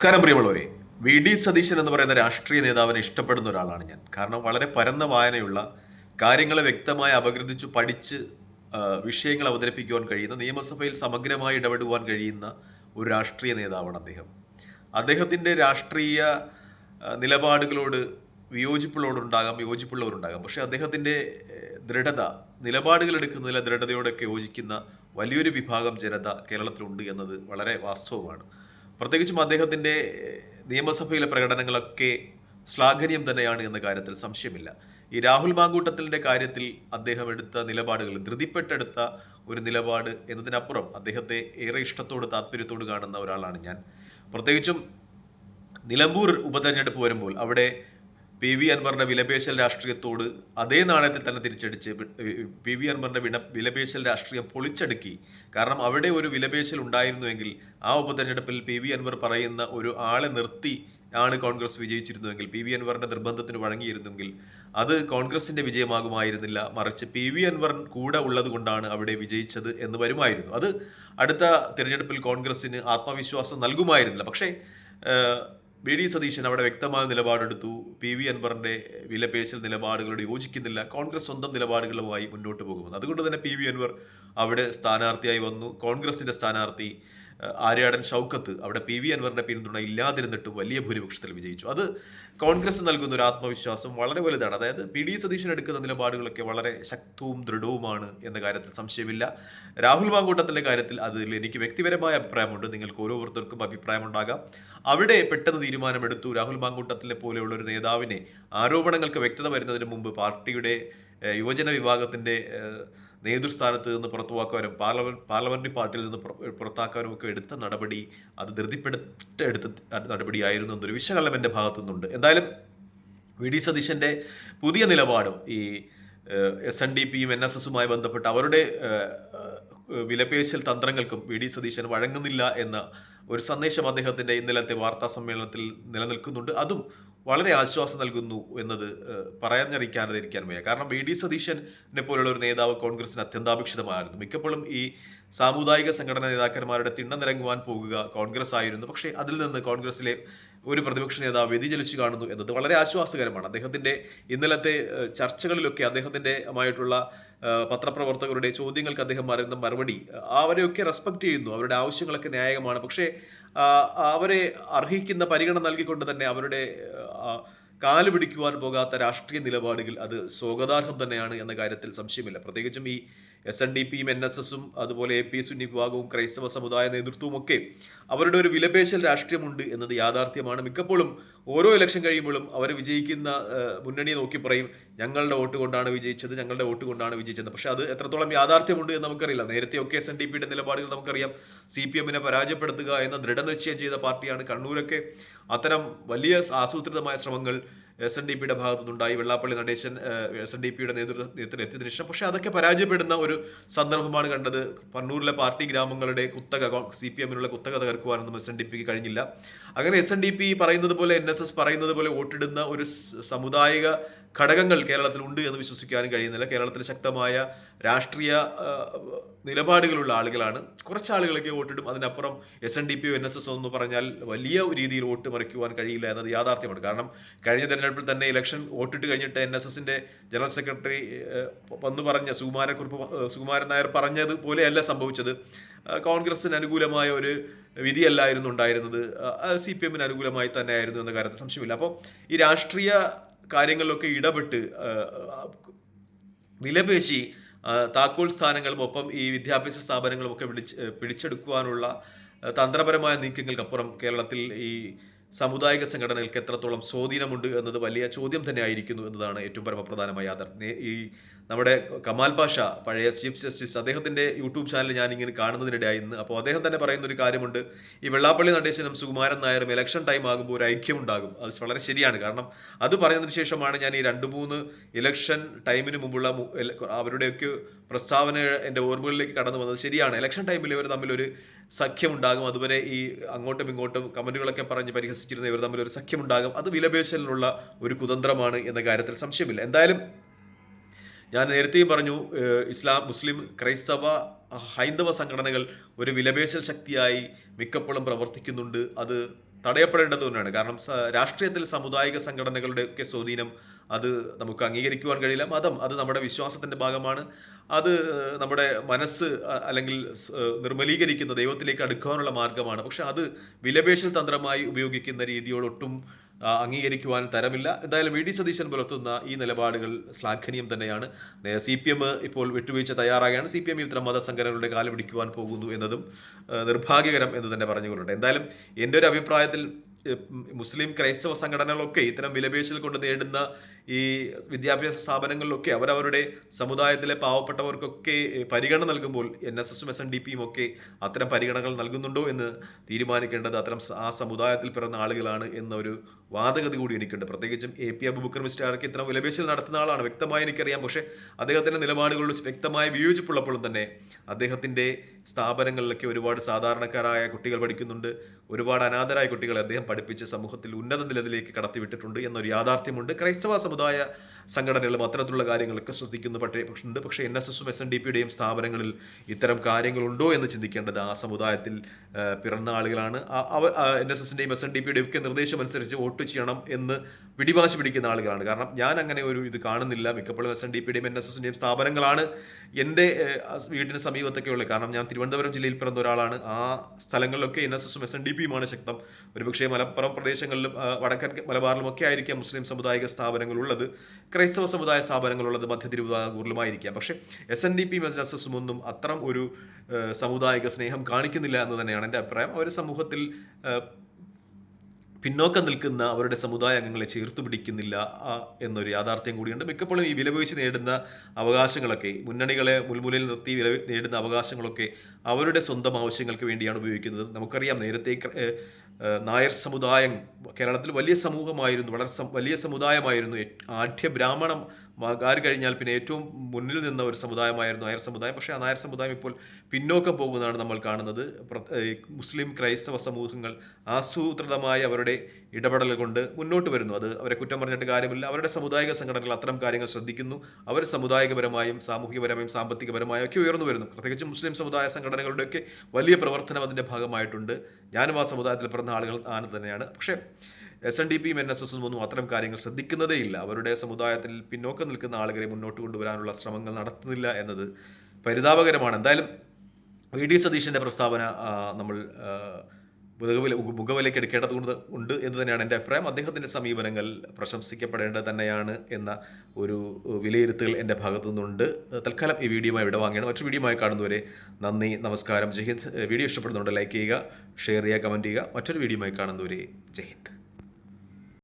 നമസ്കാരം പ്രിയമുള്ളവരെ V. D. Satheesan എന്ന് പറയുന്ന രാഷ്ട്രീയ നേതാവിനെ ഇഷ്ടപ്പെടുന്ന ഒരാളാണ് ഞാൻ. കാരണം വളരെ പരന്ന വായനയുള്ള കാര്യങ്ങളെ വ്യക്തമായി അപഗ്രഥിച്ചു പഠിച്ച് വിഷയങ്ങൾ അവതരിപ്പിക്കുവാൻ കഴിയുന്ന നിയമസഭയിൽ സമഗ്രമായി ഇടപെടുവാൻ കഴിയുന്ന ഒരു രാഷ്ട്രീയ നേതാവാണ് അദ്ദേഹം. അദ്ദേഹത്തിന്റെ രാഷ്ട്രീയ നിലപാടുകളോട് വിയോജിപ്പുള്ളവരുണ്ടാകാം യോജിപ്പുള്ളവരുണ്ടാകാം പക്ഷേ അദ്ദേഹത്തിന്റെ ദൃഢത നിലപാടുകൾ എടുക്കുന്നതിലെ ദൃഢതയോടൊക്കെ യോജിക്കുന്ന വലിയൊരു വിഭാഗം ജനത കേരളത്തിലുണ്ട് എന്നത് വളരെ വാസ്തവമാണ്. പ്രത്യേകിച്ചും അദ്ദേഹത്തിന്റെ നിയമസഭയിലെ പ്രകടനങ്ങളൊക്കെ ശ്ലാഘനീയം തന്നെയാണ് എന്ന കാര്യത്തിൽ സംശയമില്ല. ഈ രാഹുൽ മാങ്കൂട്ടത്തിന്റെ കാര്യത്തിൽ അദ്ദേഹം എടുത്ത നിലപാടുകൾ ധൃതിപ്പെട്ടെടുത്ത ഒരു നിലപാട് എന്നതിനപ്പുറം അദ്ദേഹത്തെ ഏറെ ഇഷ്ടത്തോട് താല്പര്യത്തോട് കാണുന്ന ഒരാളാണ് ഞാൻ. പ്രത്യേകിച്ചും നിലമ്പൂർ ഉപതെരഞ്ഞെടുപ്പ് വരുമ്പോൾ അവിടെ പി വി അൻവറിന്റെ വിലപേശൽ രാഷ്ട്രീയത്തോട് അതേ നാണയത്തിൽ തന്നെ തിരിച്ചടിച്ച് പി വി അൻവറിന്റെ വിലപേശൽ രാഷ്ട്രീയം പൊളിച്ചടുക്കി. കാരണം അവിടെ ഒരു വിലപേശൽ ഉണ്ടായിരുന്നുവെങ്കിൽ ആ ഉപതെരഞ്ഞെടുപ്പിൽ പി വി അൻവർ പറയുന്ന ഒരു ആളെ നിർത്തി ആണ് കോൺഗ്രസ് വിജയിച്ചിരുന്നുവെങ്കിൽ പി വി അൻവറിന്റെ നിർബന്ധത്തിന് വഴങ്ങിയിരുന്നെങ്കിൽ അത് കോൺഗ്രസിന്റെ വിജയമാകുമായിരുന്നില്ല. മറിച്ച് പി വി അൻവർ കൂടെ ഉള്ളത് കൊണ്ടാണ് അവിടെ വിജയിച്ചത് എന്ന് വരുമായിരുന്നു. അത് അടുത്ത തിരഞ്ഞെടുപ്പിൽ കോൺഗ്രസിന് ആത്മവിശ്വാസം നൽകുമായിരുന്നില്ല. പക്ഷേ ബി ഡി സതീശൻ അവിടെ വ്യക്തമായ നിലപാടെടുത്തു. പി വി അൻവറിന്റെ വിലപേശൽ നിലപാടുകളോട് യോജിക്കുന്നില്ല. കോൺഗ്രസ് സ്വന്തം നിലപാടുകളുമായി മുന്നോട്ട് പോകുമെന്ന്. അതുകൊണ്ട് തന്നെ പി വി അൻവർ അവിടെ സ്ഥാനാർത്ഥിയായി വന്നു. കോൺഗ്രസിന്റെ സ്ഥാനാർത്ഥി ആര്യാടൻ ഷൗക്കത്ത് അവിടെ പി വി അൻവറിന്റെ പിന്തുണ ഇല്ലാതിരുന്നിട്ടും വലിയ ഭൂരിപക്ഷത്തിൽ വിജയിച്ചു. അത് കോൺഗ്രസ് നൽകുന്ന ഒരു ആത്മവിശ്വാസം വളരെ വലുതാണ്. അതായത് പി ഡി സതീശൻ എടുക്കുന്ന നിലപാടുകളൊക്കെ വളരെ ശക്തവും ദൃഢവുമാണ് എന്ന കാര്യത്തിൽ സംശയമില്ല. രാഹുൽ മാങ്കൂട്ടത്തിന്റെ കാര്യത്തിൽ അതിൽ എനിക്ക് വ്യക്തിപരമായ അഭിപ്രായമുണ്ട്. നിങ്ങൾക്ക് ഓരോരുത്തർക്കും അഭിപ്രായമുണ്ടാകാം. അവിടെ പെട്ടെന്ന് തീരുമാനമെടുത്തു. രാഹുൽ മാങ്കൂട്ടത്തിലെ പോലെയുള്ള ഒരു നേതാവിനെ ആരോപണങ്ങൾക്ക് വ്യക്തത വരുന്നതിന് മുമ്പ് പാർട്ടിയുടെ യുവജന വിഭാഗത്തിന്റെ നേതൃസ്ഥാനത്ത് നിന്ന് പുറത്തുവാക്കാനും പാർലമെന്റ് പാർലമെന്ററി പാർട്ടിയിൽ നിന്ന് പുറ- പുറത്താക്കാനും ഒക്കെ എടുത്ത നടപടി അത് ധൃതിപ്പെടുത്ത എടുത്ത നടപടിയായിരുന്നു എന്നൊരു വിശകലനം എന്റെ ഭാഗത്തു നിന്നുണ്ട്. എന്തായാലും വി ഡി സതീശന്റെ പുതിയ നിലപാടും ഈ എസ് എൻ ഡി പിയും എൻ എസ് എസുമായി ബന്ധപ്പെട്ട് അവരുടെ വിലപേശൽ തന്ത്രങ്ങൾക്കും വി ഡി സതീശൻ വഴങ്ങുന്നില്ല എന്ന ഒരു സന്ദേശം അദ്ദേഹത്തിന്റെ ഇന്നലത്തെ വാർത്താ സമ്മേളനത്തിൽ നിലനിൽക്കുന്നുണ്ട്. അതും വളരെ ആശ്വാസം നൽകുന്നു എന്നത് പറയാഞ്ഞറിയിക്കാതിരിക്കാൻ വയ്യ. കാരണം വി. ഡി. സതീശനെ പോലുള്ള ഒരു നേതാവ് കോൺഗ്രസിന് അത്യന്താപേക്ഷിതമായിരുന്നു. മിക്കപ്പോഴും ഈ സാമുദായിക സംഘടനാ നേതാക്കന്മാരുടെ തിണ്ണനിറങ്ങുവാൻ പോകുക കോൺഗ്രസ് ആയിരുന്നു പക്ഷേ അതിൽ നിന്ന് കോൺഗ്രസിലെ ഒരു പ്രതിപക്ഷ നേതാവ് വ്യതിചലിച്ചു കാണുന്നു എന്നത് വളരെ ആശ്വാസകരമാണ്. അദ്ദേഹത്തിന്റെ ഇന്നലത്തെ ചർച്ചകളിലൊക്കെ അദ്ദേഹത്തിന്റെ ആയിട്ടുള്ള പത്രപ്രവർത്തകരുടെ ചോദ്യങ്ങൾക്ക് അദ്ദേഹം മറുന്ന മറുപടി അവരെയൊക്കെ റെസ്പെക്ട് ചെയ്യുന്നു. അവരുടെ ആവശ്യങ്ങളൊക്കെ ന്യായകമാണ്. പക്ഷേ അവരെ അർഹിക്കുന്ന പരിഗണന നൽകിക്കൊണ്ട് തന്നെ അവരുടെ കാൽ പിടിക്കുവാൻ പോകാത്ത രാഷ്ട്രീയ നിലപാടുകൾ അത് സ്വാഗതാർഹം തന്നെയാണ് എന്ന കാര്യത്തിൽ സംശയമില്ല. പ്രത്യേകിച്ചും ഈ എസ് എൻ ഡി പിയും എൻ എസ് എസും അതുപോലെ എ പി സുന്നി വിഭാഗവും ക്രൈസ്തവ സമുദായ നേതൃത്വവും ഒക്കെ അവരുടെ ഒരു വിലപേശൽ രാഷ്ട്രീയമുണ്ട് എന്നത് യാഥാർത്ഥ്യമാണ്. മിക്കപ്പോഴും ഓരോ ഇലക്ഷൻ കഴിയുമ്പോഴും അവർ വിജയിക്കുന്ന മുന്നണി നോക്കി പറയും ഞങ്ങളുടെ വോട്ട് കൊണ്ടാണ് വിജയിച്ചത് ഞങ്ങളുടെ വോട്ട് കൊണ്ടാണ് വിജയിച്ചത്. പക്ഷേ അത് എത്രത്തോളം യാഥാർത്ഥ്യമുണ്ട് എന്ന് നമുക്കറിയില്ല. നേരത്തെ ഒക്കെ എസ് എൻ ഡി പിയുടെ നിലപാടുകൾ നമുക്കറിയാം. സി പി എമ്മിനെ പരാജയപ്പെടുത്തുക എന്ന ദൃഢനിശ്ചയം ചെയ്ത പാർട്ടിയാണ് കണ്ണൂരൊക്കെ. അത്തരം വലിയ ആസൂത്രിതമായ ശ്രമങ്ങൾ എസ് എൻ ഡി പിയുടെ ഭാഗത്തു നിന്നുണ്ടായി Vellappally Natesan S N D പിയുടെ നേതൃത്വത്തിൽ എത്തിയതിനു ശേഷം പക്ഷെ അതൊക്കെ പരാജയപ്പെടുന്ന ഒരു സന്ദർഭമാണ് കണ്ടത്. കണ്ണൂരിലെ പാർട്ടി ഗ്രാമങ്ങളുടെ കുത്തക സി പി എമ്മിനുള്ള കുത്തക തകർക്കുവാനൊന്നും എസ് എൻ ഡി പിക്ക് കഴിഞ്ഞില്ല. അങ്ങനെ എസ് എൻ ഡി പി പറയുന്നത് പോലെ എൻ എസ് എസ് പറയുന്നത് പോലെ വോട്ടിടുന്ന ഒരു സാമുദായിക ഘടകങ്ങൾ കേരളത്തിൽ ഉണ്ട് എന്ന് വിശ്വസിക്കാനും കഴിയുന്നില്ല. കേരളത്തിൽ ശക്തമായ രാഷ്ട്രീയ നിലപാടുകളുള്ള ആളുകളാണ്. കുറച്ച് ആളുകളൊക്കെ വോട്ടിടും. അതിനപ്പുറം S N D P N S S എന്ന് പറഞ്ഞാൽ വലിയ രീതിയിൽ വോട്ട് മറിക്കുവാൻ കഴിയില്ല എന്നത് യാഥാർത്ഥ്യമാണ്. കാരണം കഴിഞ്ഞ തെരഞ്ഞെടുപ്പിൽ തന്നെ ഇലക്ഷൻ വോട്ടിട്ട് കഴിഞ്ഞിട്ട് എൻ എസ് എസിന്റെ ജനറൽ സെക്രട്ടറി വന്നു പറഞ്ഞ സുകുമാരക്കുറിപ്പ് സുകുമാരൻ നായർ പറഞ്ഞത് പോലെയല്ല സംഭവിച്ചത്. കോൺഗ്രസിന് അനുകൂലമായ ഒരു വിധിയല്ലായിരുന്നു ഉണ്ടായിരുന്നത്. സി പി എമ്മിന് അനുകൂലമായി തന്നെയായിരുന്നു എന്ന കാര്യത്തിൽ സംശയമില്ല. അപ്പോൾ ഈ രാഷ്ട്രീയ കാര്യങ്ങളിലൊക്കെ ഇടപെട്ട് വിലപേശി താക്കോൽ സ്ഥാനങ്ങളും ഒപ്പം ഈ വിദ്യാഭ്യാസ സ്ഥാപനങ്ങളും ഒക്കെ പിടിച്ച് പിടിച്ചെടുക്കുവാനുള്ള തന്ത്രപരമായ നീക്കങ്ങൾക്കപ്പുറം കേരളത്തിൽ ഈ സാമുദായിക സംഘടനകൾക്ക് എത്രത്തോളം സ്വാധീനമുണ്ട് എന്നത് വലിയ ചോദ്യം തന്നെ ആയിരിക്കുന്നു എന്നതാണ് ഏറ്റവും പരമപ്രധാനമായ യാഥാർത്ഥ്യം ഈ നമ്മുടെ കമാൽ പാഷ പഴയ ചീഫ് ജസ്റ്റിസ് അദ്ദേഹത്തിന്റെ യൂട്യൂബ് ചാനൽ ഞാൻ ഇങ്ങനെ കാണുന്നതിനിടയായി ഇന്ന് അപ്പോൾ അദ്ദേഹം തന്നെ പറയുന്ന ഒരു കാര്യമുണ്ട്. ഈ വെള്ളാപ്പള്ളി നടേശനും സുകുമാരൻ നായരും ഇലക്ഷൻ ടൈം ആകുമ്പോൾ ഒരു ഐക്യമുണ്ടാകും. അത് വളരെ ശരിയാണ്. കാരണം അത് പറയുന്നതിന് ശേഷമാണ് ഞാൻ ഈ രണ്ട് മൂന്ന് ഇലക്ഷൻ ടൈമിന് മുമ്പുള്ള അവരുടെയൊക്കെ പ്രസ്താവന എന്റെ ഓർമ്മകളിലേക്ക് കടന്നു വന്നത് ശരിയാണ്. ഇലക്ഷൻ ടൈമിൽ ഇവർ തമ്മിലൊരു സഖ്യമുണ്ടാകും. അതുവരെ ഈ അങ്ങോട്ടും ഇങ്ങോട്ടും കമന്റുകളൊക്കെ പറഞ്ഞ് പരിഹസിച്ചിരുന്ന ഇവർ തമ്മിൽ ഒരു സഖ്യമുണ്ടാകും. അത് വിലപേശലിനുള്ള ഒരു കുതന്ത്രമാണ് എന്ന കാര്യത്തിൽ സംശയമില്ല. എന്തായാലും ഞാൻ നേരത്തെയും പറഞ്ഞു ഇസ്ലാം മുസ്ലിം ക്രൈസ്തവ ഹൈന്ദവ സംഘടനകൾ ഒരു വിലപേശൽ ശക്തിയായി മിക്കപ്പോഴും പ്രവർത്തിക്കുന്നുണ്ട്. അത് തടയപ്പെടേണ്ടത് തന്നെയാണ്. കാരണം രാഷ്ട്രീയത്തിൽ സാമുദായിക സംഘടനകളുടെ ഒക്കെ സ്വാധീനം അത് നമുക്ക് അംഗീകരിക്കുവാൻ കഴിയില്ല. മതം അത് നമ്മുടെ വിശ്വാസത്തിന്റെ ഭാഗമാണ്. അത് നമ്മുടെ മനസ്സ് അല്ലെങ്കിൽ നിർമ്മലീകരിക്കുന്ന ദൈവത്തിലേക്ക് അടുക്കാനുള്ള മാർഗമാണ്. പക്ഷെ അത് വിലപേശൽ തന്ത്രമായി ഉപയോഗിക്കുന്ന രീതിയോടൊട്ടും അംഗീകരിക്കുവാൻ തരമില്ല. എന്തായാലും വി. ഡി. സതീശൻ പുലർത്തുന്ന ഈ നിലപാടുകൾ ശ്ലാഘനീയം തന്നെയാണ്. സി പി എം ഇപ്പോൾ വിട്ടുവീഴ്ച തയ്യാറാകുകയാണ്. സി പി എം ഇത്തരം മതസംഘടനകളുടെ കാൽ പിടിക്കുവാൻ പോകുന്നു എന്നതും നിർഭാഗ്യകരം എന്ന് തന്നെ പറഞ്ഞുകൊള്ളട്ടെ. എന്തായാലും എന്റെ ഒരു അഭിപ്രായത്തിൽ മുസ്ലിം ക്രൈസ്തവ സംഘടനകളൊക്കെ ഇത്തരം വിലപേശൽ കൊണ്ട് നേടുന്ന ഈ വിദ്യാഭ്യാസ സ്ഥാപനങ്ങളിലൊക്കെ അവരവരുടെ സമുദായത്തിലെ പാവപ്പെട്ടവർക്കൊക്കെ പരിഗണന നൽകുമ്പോൾ എൻ എസ് എസും എസ് എൻ ഡി പിയും ഒക്കെ അത്തരം പരിഗണനകൾ നൽകുന്നുണ്ടോ എന്ന് തീരുമാനിക്കേണ്ടത് അത്തരം ആ സമുദായത്തിൽ പിറന്ന ആളുകളാണ് എന്നൊരു വാദഗതി കൂടി എനിക്കുണ്ട്. പ്രത്യേകിച്ചും എ പി അബുബക്കർ മിസ്റ്റാർക്ക് ഇത്തരം വിലപേശൽ നടത്തുന്ന ആളാണ് വ്യക്തമായി എനിക്കറിയാം. പക്ഷേ അദ്ദേഹത്തിന്റെ നിലപാടുകളിൽ വ്യക്തമായി വിയോജിപ്പുള്ളപ്പോഴും തന്നെ അദ്ദേഹത്തിന്റെ സ്ഥാപനങ്ങളിലൊക്കെ ഒരുപാട് സാധാരണക്കാരായ കുട്ടികൾ പഠിക്കുന്നുണ്ട്. ഒരുപാട് അനാഥരായ കുട്ടികളെ അദ്ദേഹം പഠിപ്പിച്ച് സമൂഹത്തിൽ ഉന്നത നിലയിലേക്ക് കടത്തിവിട്ടിട്ടുണ്ട് എന്നൊരു യാഥാർത്ഥ്യമുണ്ട്. ക്രൈസ്തവ സമുദായ സംഘടനകളും അത്തരത്തിലുള്ള കാര്യങ്ങളൊക്കെ ശ്രദ്ധിക്കുന്നു പക്ഷേ ഉണ്ട് പക്ഷേ എൻ എസ് എസും എസ് എൻ ഡി പിയുടെയും സ്ഥാപനങ്ങളിൽ ഇത്തരം കാര്യങ്ങളുണ്ടോ എന്ന് ചിന്തിക്കേണ്ടത് ആ സമുദായത്തിൽ പിറന്ന ആളുകളാണ്. എൻ എസ് എസിന്റെയും എസ് എൻ ഡി പിയുടെയും ഒക്കെ നിർദ്ദേശം അനുസരിച്ച് വോട്ട് ചെയ്യണം എന്ന് പിടിവാശി പിടിക്കുന്ന ആളുകളാണ്. കാരണം ഞാൻ അങ്ങനെ ഒരു ഇത് കാണുന്നില്ല. മിക്കപ്പോഴും എസ് എൻ ഡി പിയുടെയും എൻ എസ് എസിന്റെയും സ്ഥാപനങ്ങളാണ് എന്റെ വീടിന് സമീപത്തൊക്കെ ഉള്ളത്. കാരണം ഞാൻ തിരുവനന്തപുരം ജില്ലയിൽ പിറന്ന ഒരാളാണ്. ആ സ്ഥലങ്ങളിലൊക്കെ എൻ എസ് എസും എസ് എൻ ഡി പിയുമാണ് ശക്തം. ഒരുപക്ഷേ മലപ്പുറം പ്രദേശങ്ങളിലും വടക്കൻ മലബാറിലും ഒക്കെ ആയിരിക്കാം മുസ്ലിം സമുദായിക സ്ഥാപനങ്ങൾ ഉള്ളത്. ക്രൈസ്തവ സമുദായ സ്ഥാപനങ്ങളുള്ളത് മധ്യ തിരുവിതാംകൂറിലുമായിരിക്കാം. പക്ഷേ S N D P S ഒന്നും അത്തരം ഒരു സമുദായിക സ്നേഹം കാണിക്കുന്നില്ല എന്ന് തന്നെയാണ് എന്റെ അഭിപ്രായം. അവർ സമൂഹത്തിൽ പിന്നോക്കം നിൽക്കുന്ന അവരുടെ സമുദായ അംഗങ്ങളെ ചേർത്ത് പിടിക്കുന്നില്ല എന്നൊരു യാഥാർത്ഥ്യം കൂടിയുണ്ട്. മിക്കപ്പോഴും ഈ വിലപേശി നേടുന്ന അവകാശങ്ങളൊക്കെ മുന്നണികളെ മുൾമുലയിൽ നിർത്തി വില നേടുന്ന അവകാശങ്ങളൊക്കെ അവരുടെ സ്വന്തം ആവശ്യങ്ങൾക്ക് വേണ്ടിയാണ് ഉപയോഗിക്കുന്നത്. നമുക്കറിയാം നേരത്തെ നായർ സമുദായം കേരളത്തിൽ വലിയ സമൂഹമായിരുന്നു വളരെ വലിയ സമുദായമായിരുന്നു ആഠ്യ ബ്രാഹ്മണം ആര് കഴിഞ്ഞാൽ പിന്നെ ഏറ്റവും മുന്നിൽ നിന്ന ഒരു സമുദായമായിരുന്നു നായർ സമുദായം. പക്ഷേ ആ നായർ സമുദായം ഇപ്പോൾ പിന്നോക്കം പോകുന്നതാണ് നമ്മൾ കാണുന്നത്. മുസ്ലിം ക്രൈസ്തവ സമൂഹങ്ങൾ ആസൂത്രിതമായി അവരുടെ ഇടപെടൽ കൊണ്ട് മുന്നോട്ട് വരുന്നു. അത് അവരെ കുറ്റം പറഞ്ഞിട്ട് കാര്യമില്ല. അവരുടെ സമുദായിക സംഘടനകൾ അത്തരം കാര്യങ്ങൾ ശ്രദ്ധിക്കുന്നു. അവർ സമുദായികപരമായും സാമൂഹികപരമായും സാമ്പത്തികപരമായും ഒക്കെ ഉയർന്നു വരുന്നു. പ്രത്യേകിച്ച് മുസ്ലിം സമുദായ സംഘടനകളുടെയൊക്കെ വലിയ പ്രവർത്തനം അതിന്റെ ഭാഗമായിട്ടുണ്ട്. ഞാനും ആ സമുദായത്തിൽ പിറന്ന ആളുകൾ ആണ് തന്നെയാണ്. പക്ഷേ എസ് എൻ ഡി പിയും എൻ എസ് എസും ഒന്നും അത്തരം കാര്യങ്ങൾ ശ്രദ്ധിക്കുന്നതേയില്ല അവരുടെ സമുദായത്തിൽ പിന്നോക്കം നിൽക്കുന്ന ആളുകളെ മുന്നോട്ട് കൊണ്ടുവരാനുള്ള ശ്രമങ്ങൾ നടത്തുന്നില്ല എന്നത് പരിതാപകരമാണ്. എന്തായാലും വി ഡി സതീശന്റെ പ്രസ്താവന നമ്മൾ മുഖവില മുഖവിലേക്ക് എടുക്കേണ്ടതുകൊണ്ട് ഉണ്ട് എന്ന് തന്നെയാണ് എന്റെ അഭിപ്രായം. അദ്ദേഹത്തിന്റെ സമീപനങ്ങൾ പ്രശംസിക്കപ്പെടേണ്ടത് തന്നെയാണ് എന്ന ഒരു വിലയിരുത്തൽ എന്റെ ഭാഗത്തു നിന്നുണ്ട്. തൽക്കാലം ഈ വീഡിയോ ഇവിടെ വാങ്ങിയാണ് മറ്റൊരു വീഡിയോയുമായി കാണുന്നവരെ നന്ദി നമസ്കാരം. ജയ്ഹിന്ദ് വീഡിയോ ഇഷ്ടപ്പെടുന്നുണ്ട് ലൈക്ക് ചെയ്യുക ഷെയർ ചെയ്യുക കമന്റ് ചെയ്യുക. മറ്റൊരു വീഡിയോയുമായി കാണുന്നവരെ ജയ്ഹിന്ദ്